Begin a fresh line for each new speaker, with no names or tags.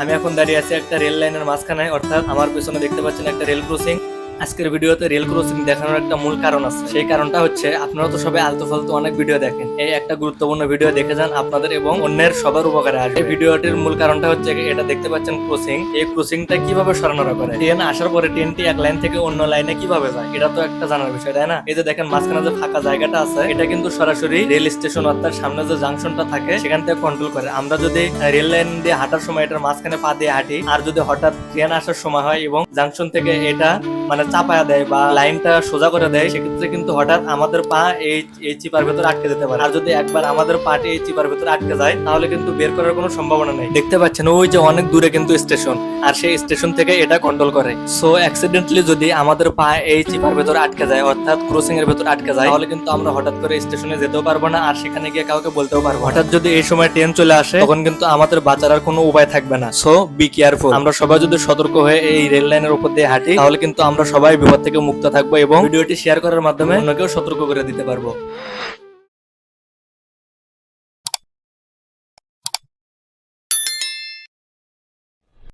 আমি এখন দাঁড়িয়ে আছি একটা রেল লাইনের মাঝখানে, অর্থাৎ আমার পেছনে দেখতে পাচ্ছেন একটা রেল ক্রসিং আজকের ভিডিওতে রেল ক্রসিং দেখানোর একটা মূল কারণ আছে। সেই কারণটা হচ্ছে, আপনারা তো সবাই আলতু ফালতু অনেক ভিডিও দেখেন। এই একটা গুরুত্বপূর্ণ ভিডিও দেখে যান আপনাদের এবং অন্যের সবার উপকারে আসবে। এই ভিডিওটির মূল কারণটা হচ্ছে, এটা দেখতে পাচ্ছেন ক্রসিং এই ক্রসিংটা কীভাবে সরানো করে? ট্রেন আসার পরে ট্রেনটি এক লাইন থেকে অন্য লাইনে কীভাবে যায়? এটা তো একটা জানার বিষয়, তাই না? এই যে দেখেন, মাঝখানে যে ফাঁকা জায়গাটা আছে, এটা কিন্তু সরাসরি রেল স্টেশন অর্থাৎ সামনে যে জাংশনটা থাকে, সেখান থেকে কন্ট্রোল করে। আমরা যদি রেল লাইন দিয়ে হাঁটার সময় এটার মাঝখানে পা দিয়ে হাঁটি, আর যদি হঠাৎ ট্রেন আসার সময় হয় এবং জাংশন থেকে এটা মানে চাপায়া দেয় বা লাইনটা সোজা করে দেয়, সেক্ষেত্রে কিন্তু হঠাৎ আমাদের পা এই এই চিপার ভেতরে আটকে যেতে পারে। আর যদি একবার আমাদের পাটি এই চিপার ভেতরে আটকে যায়, তাহলে কিন্তু বের করার কোনো সম্ভাবনা নেই। দেখতে পাচ্ছেন, ওই যে অনেক দূরে কিন্তু স্টেশন, আর সেই স্টেশন থেকে এটা কন্ট্রোল করে। সো অ্যাক্সিডেন্টলি যদি আমাদের পা এই চিপার ভেতরে আটকে যায়, অর্থাৎ ক্রসিং এর ভেতরে আটকে যায়, তাহলে কিন্তু আমরা হঠাৎ করে স্টেশনে যেতেও পারব না, আর সেখানে গিয়ে কাউকে বলতেও পারব হঠাৎ যদি এই সময় ট্রেন চলে আসে, তখন কিন্তু আমাদের বাঁচার কোনো উপায় থাকবে না। সো বি কেয়ারফুল আমরা সবাই যদি সতর্ক হয়ে এই রেল লাইনের উপর দিয়ে হাঁটি, তাহলে কিন্তু আমরা সবাই বিপদ থেকে মুক্ত থাকব এবং ভিডিওটি শেয়ার করার মাধ্যমে অন্যকেও সতর্ক করে দিতে পারব।